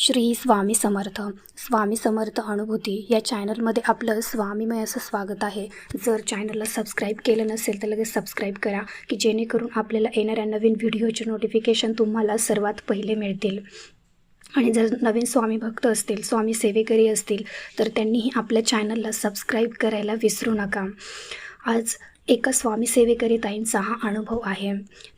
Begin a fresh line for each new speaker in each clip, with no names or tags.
श्री स्वामी समर्थ. स्वामी समर्थ अनुभूती या चॅनलमध्ये आपलं स्वामीमय असं स्वागत आहे. जर चॅनलला सबस्क्राईब केलं नसेल तर लगेच सबस्क्राईब करा की जेणेकरून आपल्याला येणाऱ्या नवीन व्हिडिओचे नोटिफिकेशन तुम्हाला सर्वात पहिले मिळतील. आणि जर नवीन स्वामी भक्त असतील स्वामी सेवेकरी असतील तर त्यांनीही आपल्या चॅनलला सबस्क्राईब करायला विसरू नका. आज एका स्वामी सेवेकरी ताईंचा हा अनुभव आहे.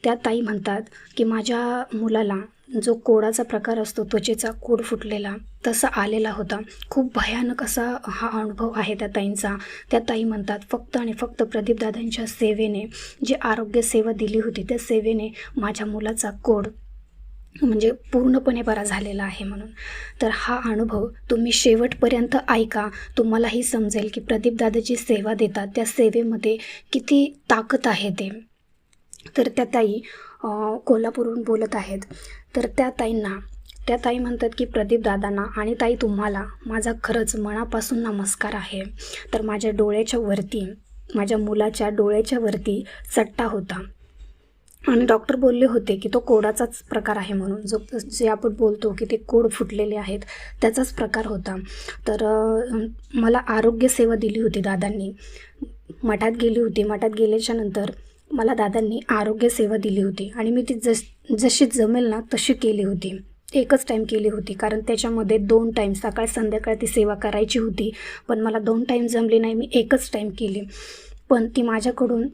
त्या ताई म्हणतात की माझ्या मुलाला जो कोडाचा प्रकार असतो त्वचेचा कोड फुटलेला तसा आलेला होता. खूप भयानक असा हा अनुभव आहे त्या ताईंचा. त्या ताई म्हणतात फक्त आणि फक्त प्रदीपदादांच्या सेवेने जी आरोग्य सेवा दिली होती त्या सेवेने माझ्या मुलाचा कोड म्हणजे पूर्णपणे बरा झालेला आहे म्हणून. तर हा अनुभव तुम्ही शेवटपर्यंत ऐका. तुम्हालाही समजेल की प्रदीपदादाची सेवा देतात त्या सेवेमध्ये किती ताकद आहे ते. तर त्या ताई कोल्हापूरहून बोलत आहेत. तर त्या ताईंना त्या ताई म्हणतात की प्रदीप दादांना आणि ताई तुम्हाला माझा खरंच मनापासून नमस्कार आहे. तर माझ्या डोळ्याच्या वरती माझ्या मुलाच्या डोळ्याच्या वरती चट्टा होता. आणि डॉक्टर बोलले होते की तो कोडाचाच प्रकार आहे म्हणून. जो जे आपण बोलतो की ते कोड फुटलेले आहेत त्याचाच प्रकार होता. तर मला आरोग्यसेवा दिली होती दादांनी. मठात गेली होती. मठात गेल्याच्यानंतर मला दादांनी आरोग्यसेवा दिली होती आणि मी ती जस जशी जमेल ना तशी केली होती. एकच टाईम केली होती कारण त्याच्यामध्ये दोन टाईम सकाळ संध्याकाळ ती सेवा करायची होती. पण मला दोन टाईम जमली नाही मी एकच टाईम केली. पण ती माझ्याकडून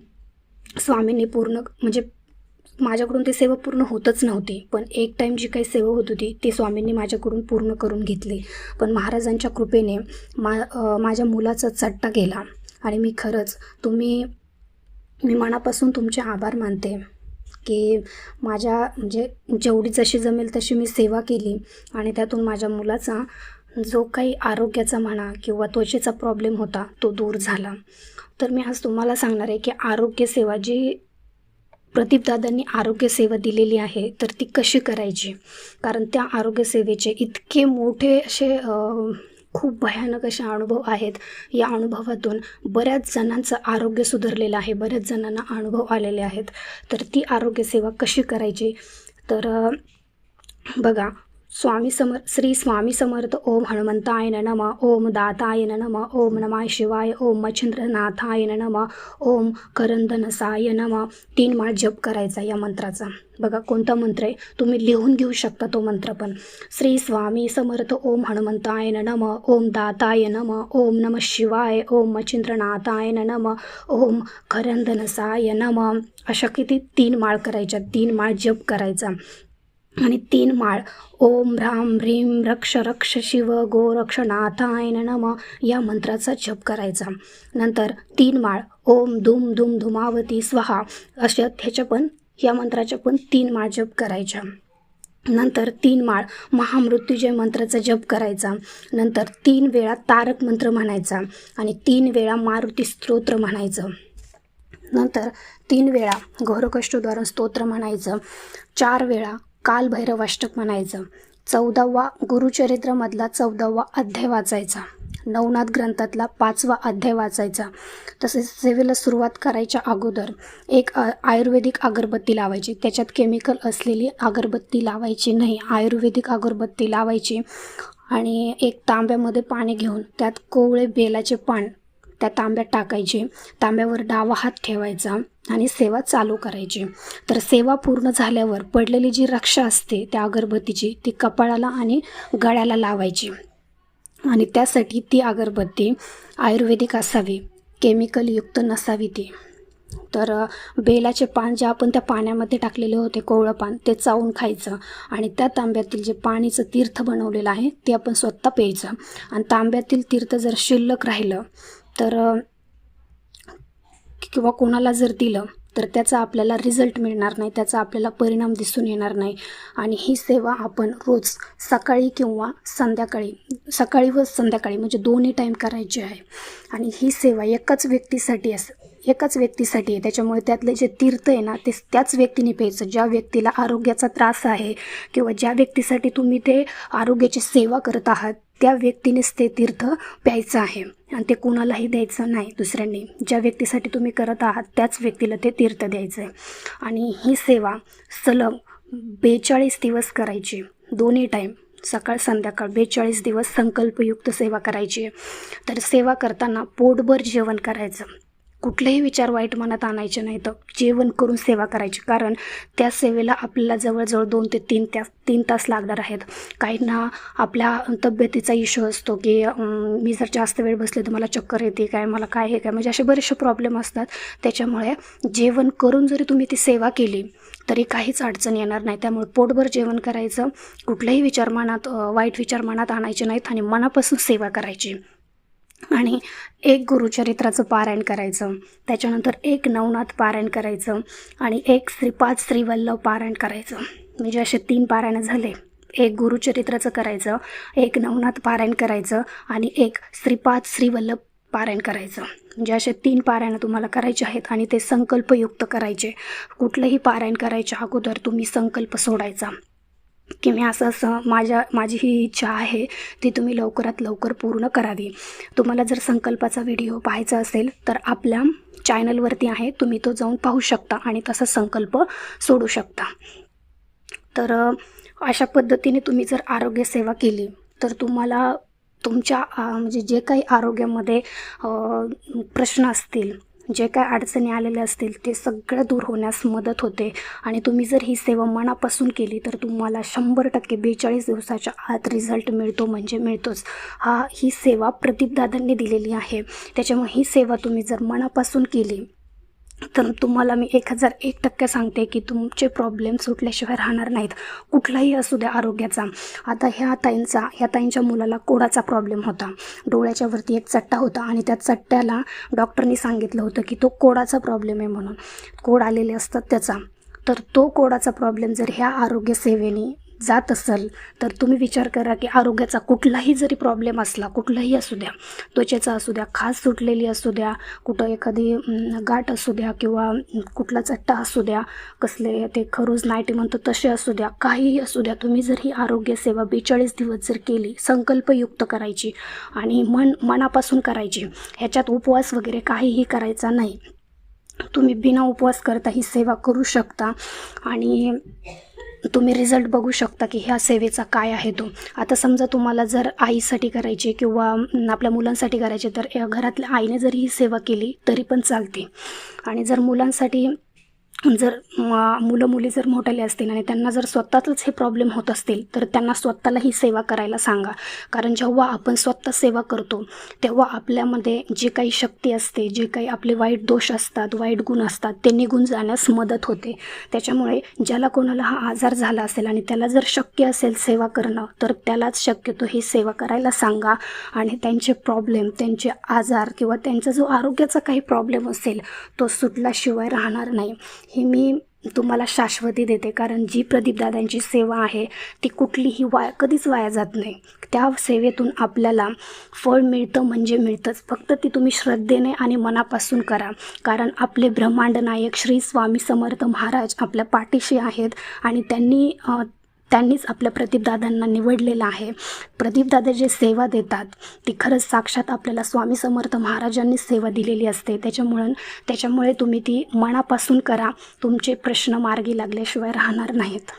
स्वामींनी पूर्ण म्हणजे माझ्याकडून ती सेवा पूर्ण होतच नव्हती. पण एक टाईम जी काही सेवा होत होती ती स्वामींनी माझ्याकडून पूर्ण करून घेतली. पण महाराजांच्या कृपेने मा माझ्या मुलाचा चट्टा गेला. आणि मी खरंच तुम्ही मी मनापासून तुमचे आभार मानते की माझ्या म्हणजे जेवढी जशी जमेल तशी मी सेवा केली आणि त्यातून माझ्या मुलाचा जो काही आरोग्याचा म्हणा किंवा त्वचेचा प्रॉब्लेम होता तो दूर झाला. तर मी आज तुम्हाला सांगणार आहे की आरोग्यसेवा जी प्रदीपदादांनी आरोग्यसेवा दिलेली आहे तर ती कशी करायची? कारण त्या आरोग्यसेवेचे इतके मोठे असे खूप भयानक असे अनुभव आहेत. या अनुभवातून बऱ्याच जणांचं आरोग्य सुधारलेलं आहे. बऱ्याच जणांना अनुभव आलेले आहेत. तर ती आरोग्यसेवा कशी करायची? तर बघा स्वामी समर श्री स्वामी समर्थ ओम हनुमंताय नम ओम दाताय नम ओम नमाय शिवाय ओम मच्छिंद्रनाथाय नम ओम करंदनसाय नम. तीन माळ जप करायचा या मंत्राचा. बघा कोणता मंत्र आहे? तुम्ही लिहून घेऊ शकता तो मंत्र पण. श्री स्वामी समर्थ ओम हनुमंताय नम ओम दाताय नम ओम नम शिवाय ओम मच्छिंद्रनाथाय नम ओम करंदनसाय नम. अशा किती तीन माळ करायच्या तीन माळ जप करायचा. आणि तीन माळ. ओम राम ह्रीम रक्ष रक्ष शिव गो रक्षनाथाय नम या मंत्राचा जप करायचा. नंतर तीन माळ. ओम धूम धूम धुमावती स्वाहा. अशा ह्याच्या पण या मंत्राच्या पण तीन माळ जप करायच्या नंतर तीन माळ. महामृत्युजय मंत्राचा जप करायचा. नंतर तीन वेळा तारक मंत्र म्हणायचा आणि तीन वेळा मारुती स्तोत्र म्हणायचं. नंतर तीन वेळा घोरकष्टद्वारा स्तोत्र म्हणायचं. चार वेळा कालभैरवाष्टक म्हणायचं. चौदावा गुरुचरित्रमधला चौदावा अध्याय वाचायचा. नवनाथ ग्रंथातला पाचवा अध्याय वाचायचा. तसेच सेवेला सुरुवात करायच्या अगोदर एक आयुर्वेदिक अगरबत्ती लावायची. त्याच्यात केमिकल असलेली अगरबत्ती लावायची नाही. आयुर्वेदिक अगरबत्ती लावायची आणि एक तांब्यामध्ये पाणी घेऊन त्यात कोवळे बेलाचे पान त्या तांब्यात टाकायचे. तांब्यावर डावा हात ठेवायचा आणि सेवा चालू करायची. तर सेवा पूर्ण झाल्यावर पडलेली जी रक्षा असते त्या अगरबत्तीची ती कपाळाला आणि गळ्याला लावायची. आणि त्यासाठी ती अगरबत्ती आयुर्वेदिक असावी केमिकलयुक्त नसावी ती. तर बेलाचे पान जे आपण त्या पाण्यामध्ये टाकलेले होते कोवळं पान ते चावून खायचं आणि त्या तांब्यातील जे पाणीचं तीर्थ बनवलेलं आहे ते आपण स्वतः प्यायचं. आणि तांब्यातील तीर्थ जर शिल्लक राहिलं तर किंवा कोणाला जर दिलं तर त्याचा आपल्याला रिझल्ट मिळणार नाही त्याचा आपल्याला परिणाम दिसून येणार नाही. आणि ही सेवा आपण रोज सकाळी किंवा संध्याकाळी सकाळी व संध्याकाळी म्हणजे दोन्ही टाईम करायची आहे. आणि ही सेवा एकाच व्यक्तीसाठी अस एकाच व्यक्तीसाठी आहे. त्याच्यामुळे त्यातले जे तीर्थ आहे ना ते त्याच व्यक्तीने प्यायचं. ज्या व्यक्तीला आरोग्याचा त्रास आहे किंवा ज्या व्यक्तीसाठी तुम्ही ते आरोग्याची सेवा करत आहात त्या व्यक्तीनेच ते तीर्थ प्यायचं आहे. आणि ते कोणालाही द्यायचं नाही दुसऱ्यांनी. ज्या व्यक्तीसाठी तुम्ही करत आहात त्याच व्यक्तीला ते तीर्थ द्यायचं आहे. आणि ही सेवा सलग बेचाळीस दिवस करायची. दोन्ही टाईम सकाळ संध्याकाळ बेचाळीस दिवस संकल्पयुक्त सेवा करायची. आहे तर सेवा करताना पोटभर जेवण करायचं. कुठलेही विचार वाईट मनात आणायचे नाही तर जेवण करून सेवा करायची. कारण त्या सेवेला आपल्याला जवळजवळ दोन ते तीन त्या तीन तास लागणार आहेत. काहींना आपल्या तब्येतीचा इश्यू असतो की मी जर जास्त वेळ बसले तर मला चक्कर येते काय मला काय हे काय? म्हणजे असे बरेचसे प्रॉब्लेम असतात. त्याच्यामुळे जेवण करून जरी तुम्ही ती सेवा केली तरी काहीच अडचण येणार नाही. त्यामुळे पोटभर जेवण करायचं कुठलाही विचार मनात वाईट विचार मनात आणायचे नाहीत आणि मनापासून सेवा करायची. आणि एक गुरुचरित्राचं पारायण करायचं. त्याच्यानंतर एक नवनाथ पारायण करायचं आणि एक श्रीपाद श्रीवल्लभ पारायण करायचं. म्हणजे असे तीन पारायणं झाले. एक गुरुचरित्राचं करायचं एक नवनाथ पारायण करायचं आणि एक श्रीपाद श्रीवल्लभ पारायण करायचं. म्हणजे असे तीन पारायणं तुम्हाला करायचे आहेत आणि ते संकल्पयुक्त करायचे. कुठलंही पारायण करायच्या अगोदर तुम्ही संकल्प सोडायचा. की मी असं असं माझ्या माझी ही इच्छा आहे ती तुम्ही लवकरात लवकर पूर्ण करावी. तुम्हाला जर संकल्पाचा व्हिडिओ पाहायचा असेल तर आपल्या चॅनलवरती आहे तुम्ही तो जाऊन पाहू शकता आणि तसा संकल्प सोडू शकता. तर अशा पद्धतीने तुम्ही जर आरोग्यसेवा केली तर तुम्हाला तुमच्या म्हणजे जे काही आरोग्यामध्ये प्रश्न असतील जे काय अडचणी आलेल्या असतील ते सगळं दूर होण्यास मदत होते. आणि तुम्ही जर ही सेवा मनापासून केली तर तुम्हाला शंभर टक्के बेचाळीस दिवसाच्या आत रिझल्ट मिळतो म्हणजे मिळतोच. हा ही सेवा प्रदीपदादांनी दिलेली आहे. त्याच्यामुळे ही सेवा तुम्ही जर मनापासून केली तर तुम्हाला मी एक हजार एक टक्के सांगते की तुमचे प्रॉब्लेम सुटल्याशिवाय राहणार नाहीत. कुठलाही असू द्या आरोग्याचा. आता ह्या ताईंचा ह्या ताईंच्या मुलाला कोडाचा प्रॉब्लेम होता. डोळ्याच्या वरती एक चट्टा होता आणि त्या चट्ट्याला डॉक्टरनी सांगितलं होतं की तो कोडाचा प्रॉब्लेम आहे म्हणून. कोड आलेले असतात त्याचा. तर तो कोडाचा प्रॉब्लेम जर ह्या आरोग्य सेवेने जात असेल तर तुम्ही विचार करा की आरोग्याचा कुठलाही जरी प्रॉब्लेम असला कुठलाही असू द्या त्वचेचा असू द्या खास सुटलेली असू द्या कुठं एखादी गाठ असू द्या किंवा कुठला चट्टा असू द्या कसले ते खरूज नाईटी म्हणतो तसे असू द्या काहीही असू द्या तुम्ही जर ही आरोग्यसेवा बेचाळीस दिवस जर केली संकल्पयुक्त करायची आणि मन मनापासून करायची ह्याच्यात उपवास वगैरे काहीही करायचा नाही तुम्ही बिना उपवास करता ही सेवा करू शकता आणि तुम्ही रिझल्ट बघू शकता की ह्या सेवेचा काय आहे तो. आता समजा तुम्हाला जर आईसाठी करायची किंवा आपल्या मुलांसाठी करायचे तर घरातल्या आईने जर ही सेवा केली तरी पण चालते. आणि जर मुलांसाठी जर मुलं मुली जर मोठाले असतील आणि त्यांना जर स्वतःच हे प्रॉब्लेम होत असतील तर त्यांना स्वतःला ही सेवा करायला सांगा. कारण जेव्हा आपण स्वतः सेवा करतो तेव्हा आपल्यामध्ये जे काही शक्ती असते जे काही आपले वाईट दोष असतात वाईट गुण असतात ते निघून जाण्यास मदत होते. त्याच्यामुळे ज्याला कोणाला हा आजार झाला असेल आणि त्याला जर शक्य असेल सेवा करणं तर त्यालाच शक्यतो ही सेवा करायला सांगा. आणि त्यांचे प्रॉब्लेम त्यांचे आजार किंवा त्यांचा जो आरोग्याचा काही प्रॉब्लेम असेल तो सुटल्याशिवाय राहणार नाही. हे मी तुम्हाला शाश्वती देते कारण जी प्रदीपदादांची सेवा आहे ती कुठलीही वाया कधीच वाया जात नाही. त्या सेवेतून आपल्याला फळ मिळतं म्हणजे मिळतंच. फक्त ती तुम्ही श्रद्धेने आणि मनापासून करा. कारण आपले ब्रह्मांड नायक श्री स्वामी समर्थ महाराज आपल्या पाठीशी आहेत आणि त्यांनी त्यांनीच आपल्या प्रदीपदादांना निवडलेलं आहे. प्रदीपदादा जे सेवा देतात ती खरंच साक्षात आपल्याला स्वामी समर्थ महाराजांनी सेवा दिलेली असते. त्याच्यामुळं त्याच्यामुळे तुम्ही ती मनापासून करा. तुमचे प्रश्न मार्गी लागल्याशिवाय राहणार नाहीत.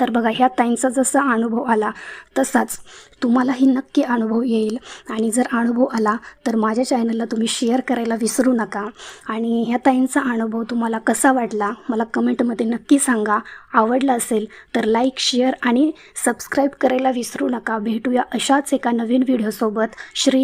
तर बघा ह्या ताईंचा जसा अनुभव आला तसाच तुम्हालाही नक्की अनुभव येईल. आणि जर अनुभव आला तर माझ्या चॅनलला तुम्ही शेअर करायला विसरू नका. आणि ह्या ताईंचा अनुभव तुम्हाला कसा वाटला मला कमेंटमध्ये नक्की सांगा. आवडला असेल तर लाईक शेअर आणि सबस्क्राईब करायला विसरू नका. भेटूया अशाच एका नवीन व्हिडिओसोबत. श्री